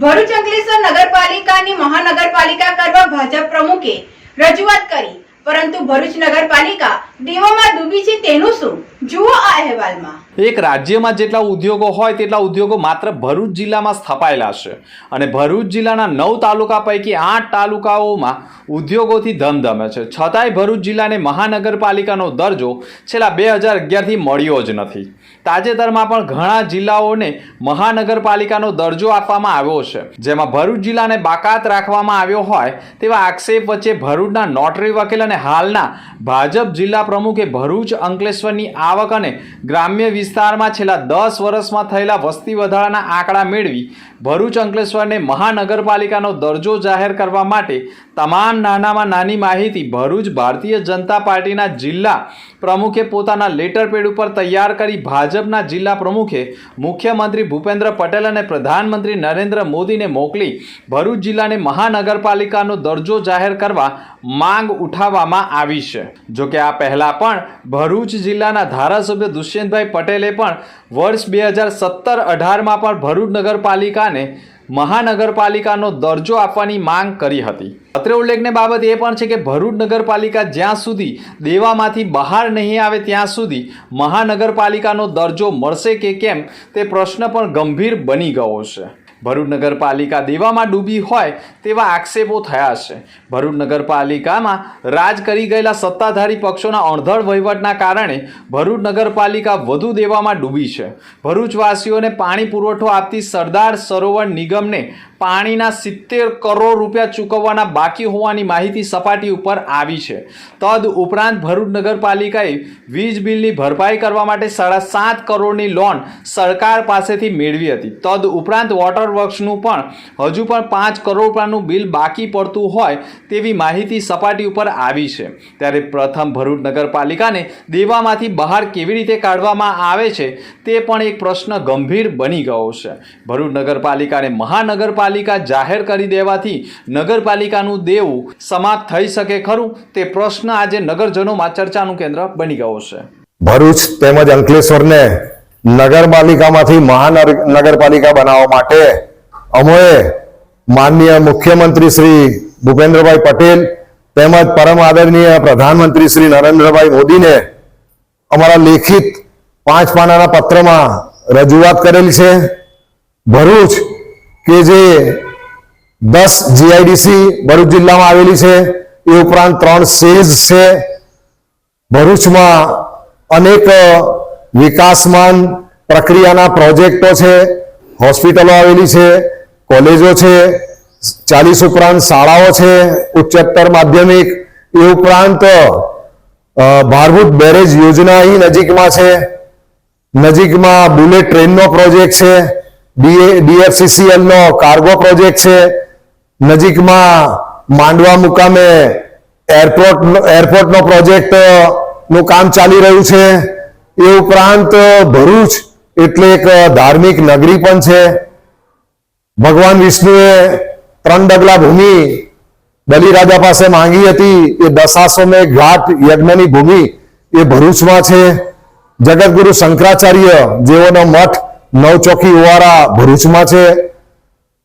ભરૂચ અંકલેશ્વર નગરપાલિકાની મહાનગરપાલિકા કરવા ભાજપ પ્રમુખે રજૂઆત કરી, પરંતુ ભરૂચ નગરપાલિકા દેવામાં ડૂબી છે તેનું શું? જુઓ આ અહેવાલમાં. એક રાજ્યમાં જેટલા ઉદ્યોગો હોય તેટલા ઉદ્યોગો માત્ર ભરૂચ જિલ્લામાં સ્થપાયેલા છે. અને ભરૂચ જિલ્લાના નવ તાલુકા પૈકી આઠ તાલુકાઓમાં ઉદ્યોગોથી ધમધમે છે. છતાંય ભરૂચ જિલ્લાને મહાનગરપાલિકાનો દરજ્જો છેલ્લા બે હજાર અગિયારથી મળ્યો જ નથી. તાજેતરમાં પણ ઘણા જિલ્લાઓને મહાનગરપાલિકાનો દરજ્જો આપવામાં આવ્યો છે. જેમાં ભરૂચ જિલ્લાને બાકાત રાખવામાં આવ્યો હોય તેવા આક્ષેપ વચ્ચે ભરૂચના નોટરી વકીલ અને હાલના ભાજપ જિલ્લા પ્રમુખે ભરૂચ અંકલેશ્વરની આવક અને ગ્રામ્ય વિસ્તારમાં છેલ્લા દસ વર્ષમાં થયેલા વસ્તી વધારાના આંકડા મેળવી ભરૂચ અંકલેશ્વરને મહાનગરપાલિકાનો દરજ્જો જાહેર કરવા માટે તમામ નાનામાં નાની માહિતી ભરૂચ ભારતીય જનતા પાર્ટીના જિલ્લા પ્રમુખે પોતાના લેટર ઉપર તૈયાર કરી ભાજપના જિલ્લા પ્રમુખે મુખ્યમંત્રી ભૂપેન્દ્ર પટેલ અને પ્રધાનમંત્રી નરેન્દ્ર મોદીને મોકલી ભરૂચ જિલ્લાને મહાનગરપાલિકાનો દરજ્જો જાહેર કરવા માંગ ઉઠાવવામાં આવી છે. જોકે આ પહેલા પણ ભરૂચ જિલ્લાના ધારાસભ્ય દુષ્યંતભાઈ પટેલે પણ વર્ષ બે હજાર સત્તર અઢારમાં પણ ભરૂચ નગરપાલિકાને મહાનગરપાલિકાનો દરજ્જો આપવાની માંગ કરી હતી. અત્રે ઉલ્લેખને બાબત એ પણ છે કે ભરૂચ નગરપાલિકા જ્યાં સુધી દેવામાંથી બહાર નહીં આવે ત્યાં સુધી મહાનગરપાલિકાનો દરજ્જો મળશે કે કેમ તે પ્રશ્ન પણ ગંભીર બની ગયો છે. ભરૂચ નગરપાલિકા દેવામાં ડૂબી હોય તેવા આક્ષેપો થયા છે. ભરૂચ નગરપાલિકામાં રાજ કરી ગયેલા સત્તાધારી પક્ષોના અણધળ વહીવટના કારણે ભરૂચ નગરપાલિકા વધુ દેવામાં ડૂબી છે. ભરૂચવાસીઓને પાણી પુરવઠો આપતી સરદાર સરોવર નિગમને પાણીના સિત્તેર કરોડ રૂપિયા ચૂકવવાના બાકી હોવાની માહિતી સપાટી ઉપર આવી છે. તદ ઉપરાંત ભરૂચ નગરપાલિકાએ વીજ બિલની ભરપાઈ કરવા માટે સાડા સાત કરોડની લોન સરકાર પાસેથી મેળવી હતી. તદ ઉપરાંત વોટર વર્ક્સનું પણ હજુ પણ પાંચ કરોડ રૂપિયાનું બિલ બાકી પડતું હોય તેવી માહિતી સપાટી ઉપર આવી છે. ત્યારે પ્રથમ ભરૂચ નગરપાલિકાને દેવામાંથી બહાર કેવી રીતે કાઢવામાં આવે છે તે પણ એક પ્રશ્ન ગંભીર બની ગયો છે. ભરૂચ નગરપાલિકાને મહાનગરપાલિકા જાહેર કરી દેવાથી નગરપાલિકાનું દેવું સમાપ્ત થઈ શકે ખરું? તે પ્રશ્ન આજે નગરજનોમાં ચર્ચાનું કેન્દ્ર બની ગયો છે. ભરૂચ તેમજ અંકલેશ્વરને નગરપાલિકામાંથી મહાનગરપાલિકા બનાવવા માટે અમોએ માનનીય મુખ્યમંત્રી શ્રી ભૂપેન્દ્રભાઈ પટેલ તેમજ પરમ આદરણીય પ્રધાનમંત્રી શ્રી નરેન્દ્રભાઈ મોદીને અમારા લેખિત પાંચ પાનાના પત્રમાં રજૂઆત કરેલી છે. ભરૂચ કે જે દસ જીઆઈડીસી ભરૂચ જિલ્લામાં આવેલી છે, એ ઉપરાંત ત્રણ સેઝ છે. ભરૂચમાં અનેક વિકાસમાન પ્રક્રિયાના પ્રોજેક્ટો છે, હોસ્પિટલો આવેલી છે, કોલેજો છે, ચાલીસ ઉપરાંત શાળાઓ છે, ઉચ્ચતર માધ્યમિક, એ ઉપરાંત ભારભૂત બેરેજ યોજના અહીં નજીકમાં છે. નજીકમાં બુલેટ ટ્રેનનો પ્રોજેક્ટ છે. ડીએફસીસીએલ નો કાર્ગો પ્રોજેક્ટ છે. નજીકમાં માંડવા મુકામે એરપોર્ટ એરપોર્ટનો પ્રોજેક્ટનું કામ ચાલી રહ્યું છે. એ ઉપરાંત ભરૂચ એટલે એક ધાર્મિક નગરી પણ છે. ભગવાન વિષ્ણુએ ત્રણ ડગલા ભૂમિ બલિરાજા પાસે માંગી હતી. એ દશાસોમે ઘાટ યજ્ઞની ભૂમિ એ ભરૂચમાં છે. જગતગુરુ શંકરાચાર્ય જેઓનો મઠ નવચોકી ઓવારા ભરૂચમાં છે.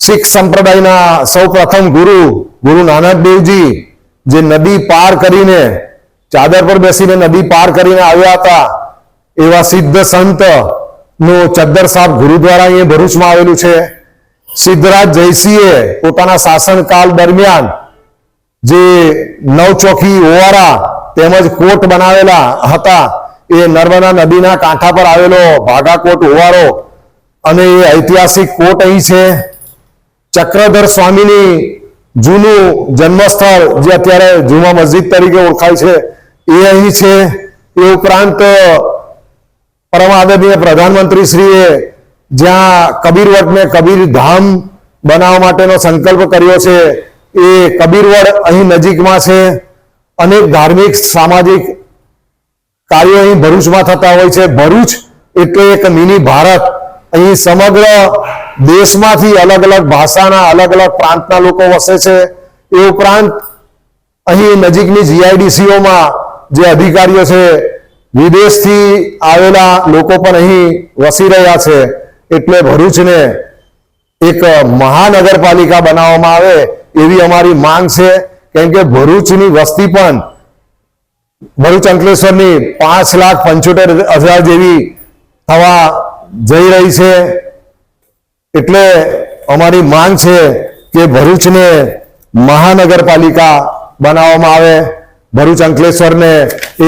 શીખ સંપ્રદાયના સૌ પ્રથમ ગુરુ ગુરુ નાનક દેવજી, જે નદી પાર કરીને, ચાદર પર બેસીને નદી પાર કરીને આવ્યા હતા, એવા સિદ્ધ સંતનું ચદ્દર સાહેબ ગુરુદ્વારા અહીંયા ભરૂચમાં આવેલું છે. સિદ્ધરાજ જયસિંહે પોતાના શાસનકાળ દરમિયાન જે નવચોખી ઓવારા તેમજ કોટ બનાવેલા હતા, એ નર્મદા નદીના કાંઠા પર આવેલો ભાગાકોટ ઓવારો અને એ ઐતિહાસિક કોટ અહીં છે. ચક્રધર સ્વામીની જૂનું જન્મસ્થળ જે અત્યારે જુમા મસ્જિદ તરીકે ઓળખાય છે, એ અહીં છે. એ ઉપરાંત પરમ આદરણીય પ્રધાનમંત્રી શ્રીએ જ્યાં કબીરવટને કબીર ધામ બનાવવા માટેનો સંકલ્પ કર્યો છે, એ કબીરવડ અહીં નજીકમાં છે. અનેક ધાર્મિક, સામાજિક કાર્યો અહીં ભરૂચમાં થતા હોય છે. ભરૂચ એટલે એક મિની ભારત. અહીં સમગ્ર દેશમાંથી અલગ અલગ ભાષાના, અલગ અલગ પ્રાંતના લોકો વસે છે. એ ઉપરાંત અહીં નજીકની જીઆઈડીસીઓમાં જે અધિકારીઓ છે, વિદેશથી આવેલા લોકો પણ અહીં વસી રહ્યા છે. એટલે ભરૂચને એક મહાનગરપાલિકા બનાવવામાં આવે એવી અમારી માંગ છે. કેમ કે ભરૂચની વસ્તી પણ ભરૂચ અંકલેશ્વરની પાંચ લાખ પંચોતેર હજાર જેવી થવા જઈ રહી છે. એટલે અમારી માંગ છે કે ભરૂચને મહાનગરપાલિકા બનાવવામાં આવે. ભરૂચ અંકલેશ્વરને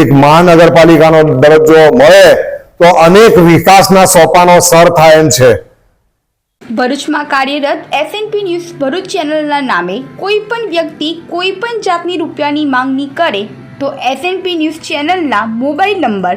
એક મહાનગરપાલિકાનો દરજ્જો મળે તો અનેક વિકાસના સોપાનો સર થાય એમ છે. ભરૂચમાં કાર્યરત એસએનપી ન્યૂઝ ભરૂચ ચેનલના નામે કોઈ પણ વ્યક્તિ કોઈ પણ જાતની રૂપિયાની માંગણી કરે તો એસએનપી ન્યૂઝ ચેનલના મોબાઈલ નંબર